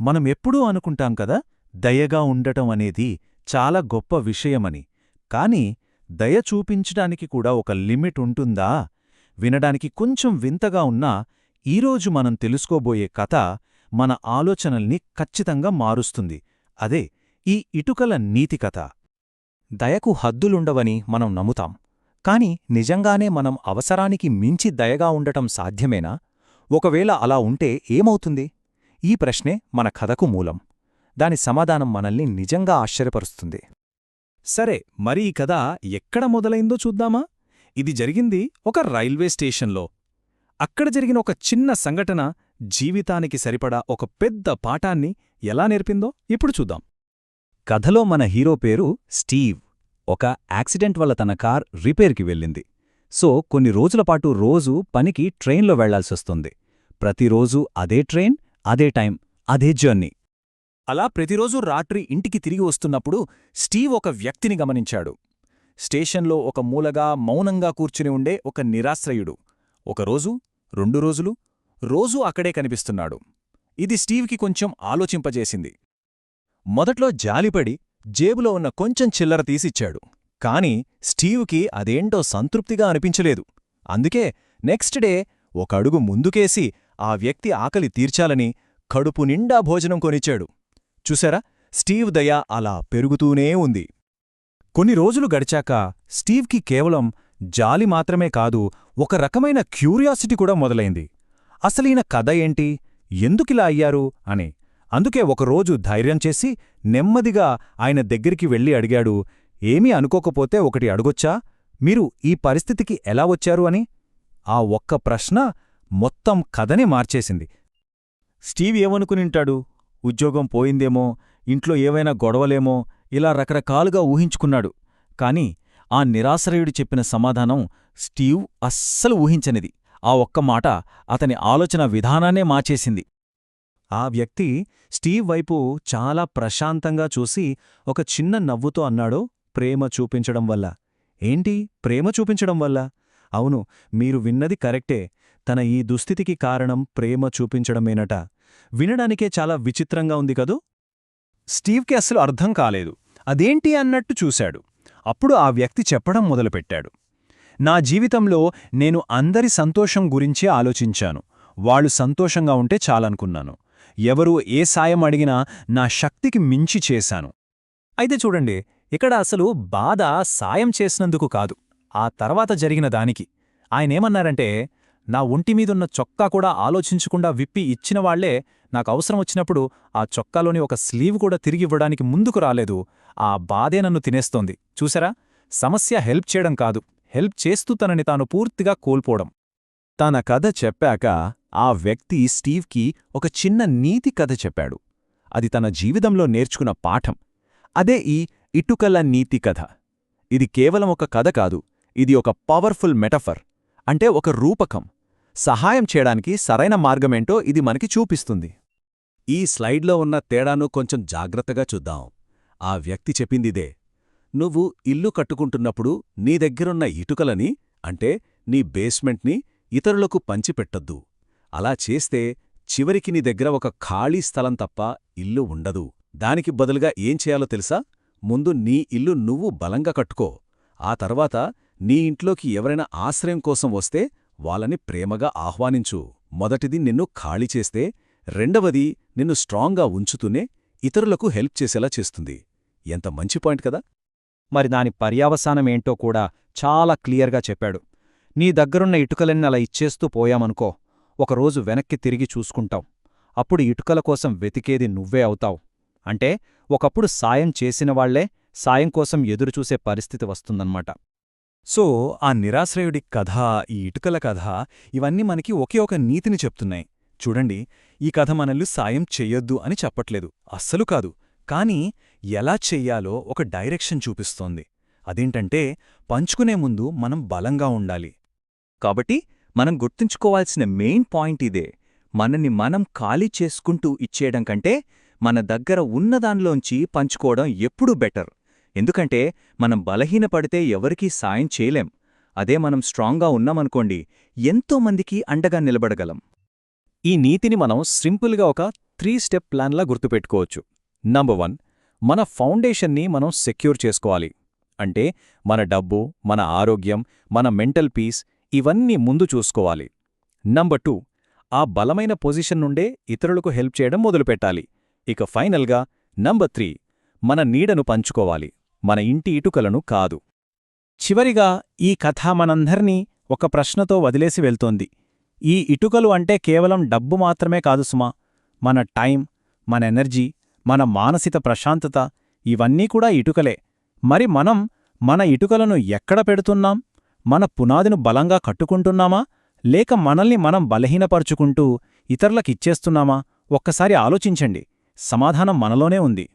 మనం ఎప్పుడూ అనుకుంటాం కదా దయగా ఉండటం అనేది చాలా గొప్ప విషయమని. కాని దయ చూపించడానికి కూడా ఒక లిమిట్ ఉంటుందా? వినడానికి కొంచెం వింతగా ఉన్నా ఈరోజు మనం తెలుసుకోబోయే కథ మన ఆలోచనల్ని ఖచ్చితంగా మారుస్తుంది. అదే ఈ ఇటుకల నీతి కథ. దయకు హద్దులుండవని మనం నమ్ముతాం. కాని నిజంగానే మనం అవసరానికి మించి దయగా ఉండటం సాధ్యమేనా? ఒకవేళ అలా ఉంటే ఏమవుతుంది? ఈ ప్రశ్నే మన కథకు మూలం. దాని సమాధానం మనల్ని నిజంగా ఆశ్చర్యపరుస్తుంది. సరే మరి ఈ కథ ఎక్కడ మొదలైందో చూద్దామా? ఇది జరిగింది ఒక రైల్వే స్టేషన్లో. అక్కడ జరిగిన ఒక చిన్న సంఘటన జీవితానికి సరిపడా ఒక పెద్ద పాఠాన్ని ఎలా నేర్పిందో ఇప్పుడు చూద్దాం. కథలో మన హీరో పేరు స్టీవ్. ఒక యాక్సిడెంట్ వల్ల తన కార్ రిపేర్కి వెళ్ళింది. సో కొన్ని రోజులపాటు రోజు పనికి ట్రైన్లో వెళ్ళాల్సొస్తుంది. ప్రతిరోజు అదే ట్రైన్ అదే టైం అదే జర్నీ. అలా ప్రతిరోజు రాత్రి ఇంటికి తిరిగి వస్తున్నప్పుడు స్టీవ్ ఒక వ్యక్తిని గమనించాడు. స్టేషన్లో ఒక మూలగా మౌనంగా కూర్చుని ఉండే ఒక నిరాశ్రయుడు. ఒకరోజు రెండు రోజులు రోజూ అక్కడే కనిపిస్తున్నాడు. ఇది స్టీవ్కి కొంచెం ఆలోచింపజేసింది. మొదట్లో జాలిపడి జేబులో ఉన్న కొంచెం చిల్లర తీసిచ్చాడు. కాని స్టీవ్కి అదేంటో సంతృప్తిగా అనిపించలేదు. అందుకే నెక్స్ట్ డే ఒక అడుగు ముందుకేసి ఆ వ్యక్తి ఆకలి తీర్చాలని కడుపు నిండా భోజనం కొనిచ్చాడు. చూసారా స్టీవ్ దయ అలా పెరుగుతూనే ఉంది. కొన్ని రోజులు గడిచాక స్టీవ్కి కేవలం జాలి మాత్రమే కాదు ఒక రకమైన క్యూరియాసిటీ కూడా మొదలైంది. అసలీన కథ ఏంటి? ఎందుకిలా అయ్యారు? అని. అందుకే ఒకరోజు ధైర్యం చేసి నెమ్మదిగా ఆయన దగ్గరికి వెళ్ళి అడిగాడు ఏమీ అనుకోకపోతే ఒకటి అడుగొచ్చా? మీరు ఈ పరిస్థితికి ఎలా వచ్చారు? అని. ఆ ఒక్క ప్రశ్న మొత్తం కథనే మార్చేసింది. స్టీవ్ ఏమనుకునింటాడు? ఉద్యోగం పోయిందేమో? ఇంట్లో ఏవైనా గొడవలేమో? ఇలా రకరకాలుగా ఊహించుకున్నాడు. కాని ఆ నిరాశ్రయుడు చెప్పిన సమాధానం స్టీవ్ అస్సలు ఊహించనిది. ఆ ఒక్క మాట అతని ఆలోచన విధానాన్నే మార్చేసింది. ఆ వ్యక్తి స్టీవ్ వైపు చాలా ప్రశాంతంగా చూసి ఒక చిన్న నవ్వుతో అన్నాడో ప్రేమ చూపించడం వల్ల. ఏంటి? ప్రేమ చూపించడం వల్ల? అవును మీరు విన్నది కరెక్టే. తన ఈ దుస్థితికి కారణం ప్రేమ చూపించడమేనట. వినడానికే చాలా విచిత్రంగా ఉంది కదూ? స్టీవ్కి అస్సలు అర్థం కాలేదు. అదేంటి అన్నట్టు చూశాడు. అప్పుడు ఆ వ్యక్తి చెప్పడం మొదలుపెట్టాడు. నా జీవితంలో నేను అందరి సంతోషం గురించే ఆలోచించాను. వాళ్ళు సంతోషంగా ఉంటే చాలనుకున్నాను. ఎవరు ఏ సాయం అడిగినా నా శక్తికి మించి చేశాను. అయితే చూడండి ఇక్కడ అసలు బాధ సాయం చేసినందుకు కాదు. ఆ తర్వాత జరిగిన దానికి. ఆయనేమన్నారంటే నా ఒంటిమీదున్న చొక్కా కూడా ఆలోచించకుండా విప్పి ఇచ్చినవాళ్ళే నాకు అవసరం వచ్చినప్పుడు ఆ చొక్కాలోని ఒక స్లీవ్ కూడా తిరిగివ్వడానికి ముందుకు రాలేదు. ఆ బాధే నన్ను తినేస్తోంది. చూసారా సమస్య హెల్ప్ చేయడం కాదు. హెల్ప్ చేస్తూ తనని తాను పూర్తిగా కోల్పోవడం. తన కథ చెప్పాక ఆ వ్యక్తి స్టీవ్కి ఒక చిన్న నీతి కథ చెప్పాడు. అది తన జీవితంలో నేర్చుకున్న పాఠం. అదే ఈ ఇటుకల నీతి కథ. ఇది కేవలం ఒక కథ కాదు. ఇది ఒక పవర్ఫుల్ మెటఫర్ అంటే ఒక రూపకం. సహాయం చేయడానికి సరైన మార్గమేంటో ఇది మనకి చూపిస్తుంది. ఈ స్లైడ్లో ఉన్న తేడాను కొంచెం జాగ్రత్తగా చూద్దాం. ఆ వ్యక్తి చెప్పిందిదే నువ్వు ఇల్లు కట్టుకుంటున్నప్పుడు నీ దగ్గరున్న ఇటుకలని అంటే నీ బేస్మెంట్ని ఇతరులకు పంచిపెట్టొద్దు. అలా చేస్తే చివరికి నీ దగ్గర ఒక ఖాళీ స్థలం తప్ప ఇల్లు ఉండదు. దానికి బదులుగా ఏం చేయాలో తెలుసా? ముందు నీ ఇల్లు నువ్వు బలంగా కట్టుకో. ఆ తర్వాత నీ ఇంట్లోకి ఎవరైనా ఆశ్రయం కోసం వస్తే వాళ్ళని ప్రేమగా ఆహ్వానించు. మొదటిది నిన్ను ఖాళీ చేస్తే రెండవది నిన్ను స్ట్రాంగ్గా ఉంచుతూనే ఇతరులకు హెల్ప్ చేసేలా చేస్తుంది. ఎంత మంచి పాయింట్ కదా! మరి దాని పర్యావసానమేంటో కూడా చాలా క్లియర్గా చెప్పాడు. నీ దగ్గరున్న ఇటుకలన్నీ అలా ఇచ్చేస్తూ పోయామనుకో ఒకరోజు వెనక్కి తిరిగి చూసుకుంటావు. అప్పుడు ఇటుకల కోసం వెతికేది నువ్వే అవుతావు. అంటే ఒకప్పుడు సాయం చేసినవాళ్ళే సాయం కోసం ఎదురుచూసే పరిస్థితి వస్తుందన్నమాట. సో ఆ నిరాశ్రయుడి కథ ఈ ఇటుకల కథ ఇవన్నీ మనకి ఒకే ఒక నీతిని చెప్తున్నాయి. చూడండి ఈ కథ మనల్ని సాయం చెయ్యొద్దు అని చెప్పట్లేదు. అస్సలు కాదు. కానీ ఎలా చెయ్యాలో ఒక డైరెక్షన్ చూపిస్తోంది. అదేంటంటే పంచుకునే ముందు మనం బలంగా ఉండాలి. కాబట్టి మనం గుర్తుంచుకోవాల్సిన మెయిన్ పాయింట్ ఇదే. మనని మనం ఖాళీ చేసుకుంటూ ఇచ్చేయడం కంటే మన దగ్గర ఉన్నదానిలోంచి పంచుకోవడం ఎప్పుడూ బెటర్. ఎందుకంటే మనం బలహీనపడితే ఎవరికీ సాయం చేయలేం. అదే మనం స్ట్రాంగ్గా ఉన్నామనుకోండి ఎంతోమందికి అండగా నిలబడగలం. ఈ నీతిని మనం సింపుల్గా ఒక త్రీ స్టెప్ ప్లాన్లా గుర్తుపెట్టుకోవచ్చు. నంబర్ వన్ మన ఫౌండేషన్ని మనం సెక్యూర్ చేసుకోవాలి. అంటే మన డబ్బు మన ఆరోగ్యం మన మెంటల్ పీస్ ఇవన్నీ ముందు చూసుకోవాలి. నంబర్ టూ ఆ బలమైన పొజిషన్ నుండే ఇతరులకు హెల్ప్ చేయడం మొదలుపెట్టాలి. ఇక ఫైనల్గా నంబర్ త్రీ మన నీడను పంచుకోవాలి. మన ఇంటి ఇటుకలను కాదు. చివరిగా ఈ కథ మనందర్నీ ఒక ప్రశ్నతో వదిలేసి వెళ్తోంది. ఈ ఇటుకలు అంటే కేవలం డబ్బు మాత్రమే కాదు సుమా. మన టైం మన ఎనర్జీ మన మానసిక ప్రశాంతత ఇవన్నీ కూడా ఇటుకలే. మరి మనం మన ఇటుకలను ఎక్కడ పెడుతున్నాం? మన పునాదిను బలంగా కట్టుకుంటున్నామా? లేక మనల్ని మనం బలహీనపరుచుకుంటూ ఇతరులకిచ్చేస్తున్నామా? ఒక్కసారి ఆలోచించండి. సమాధానం మనలోనే ఉంది.